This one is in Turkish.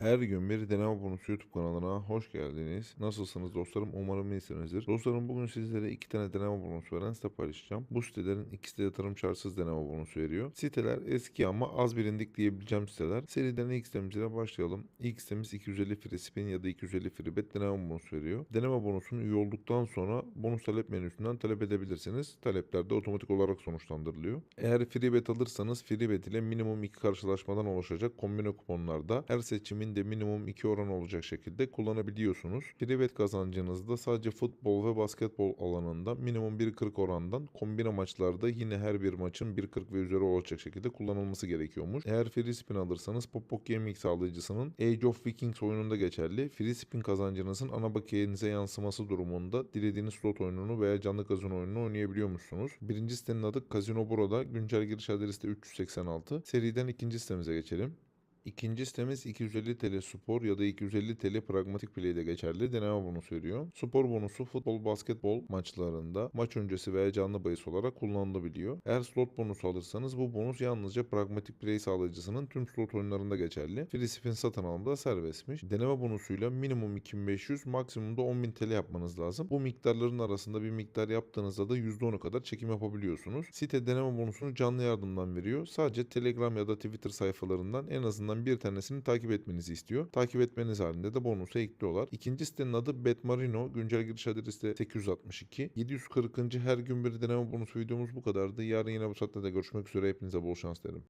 Her gün bir deneme bonusu YouTube kanalına hoş geldiniz. Nasılsınız dostlarım? Umarım iyisinizdir. Dostlarım bugün sizlere iki tane deneme bonusu veren site paylaşacağım. Bu sitelerin ikisi de yatırım şartsız deneme bonusu veriyor. Siteler eski ama az bilindik diyebileceğim siteler. Seriden ilk sitemizle başlayalım. İlk sitemiz 250 free spin ya da 250 free bet deneme bonusu veriyor. Deneme bonusunu üye olduktan sonra bonus talep menüsünden talep edebilirsiniz. Talepler de otomatik olarak sonuçlandırılıyor. Eğer free bet alırsanız free bet ile minimum iki karşılaşmadan oluşacak kombine kuponlarda her seçimin de minimum 2 oran olacak şekilde kullanabiliyorsunuz. Bet kazancınızda sadece futbol ve basketbol alanında minimum 1.40 orandan kombine maçlarda yine her bir maçın 1.40 ve üzeri olacak şekilde kullanılması gerekiyormuş. Eğer free spin alırsanız Popok Gaming sağlayıcısının Age of Vikings oyununda geçerli. Free spin kazancınızın ana bakiyenize yansıması durumunda dilediğiniz slot oyununu veya canlı kazino oyununu oynayabiliyormuşsunuz. Birinci sitenin adı Casino Burada. Güncel giriş adresi de 386. Seriden ikinci sitemize geçelim. İkinci sitemiz 250 TL spor ya da 250 TL pragmatik play'de geçerli deneme bonusu veriyor. Spor bonusu futbol, basketbol maçlarında maç öncesi veya canlı bahis olarak kullanılabiliyor. Eğer slot bonusu alırsanız bu bonus yalnızca pragmatik play sağlayıcısının tüm slot oyunlarında geçerli. Free satın alımda serbestmiş. Deneme bonusuyla minimum 2500 maksimumda 10.000 TL yapmanız lazım. Bu miktarların arasında bir miktar yaptığınızda da %10'u kadar çekim yapabiliyorsunuz. Site deneme bonusunu canlı yardımdan veriyor. Sadece Telegram ya da Twitter sayfalarından en azından bir tanesini takip etmenizi istiyor. Takip etmeniz halinde de bonusu ekliyorlar. İkinci sitenin adı Betmarino. Güncel giriş adresi de 862. 740. her gün bir deneme bonusu videomuz bu kadardı. Yarın yine bu saatte de görüşmek üzere. Hepinize bol şans derim.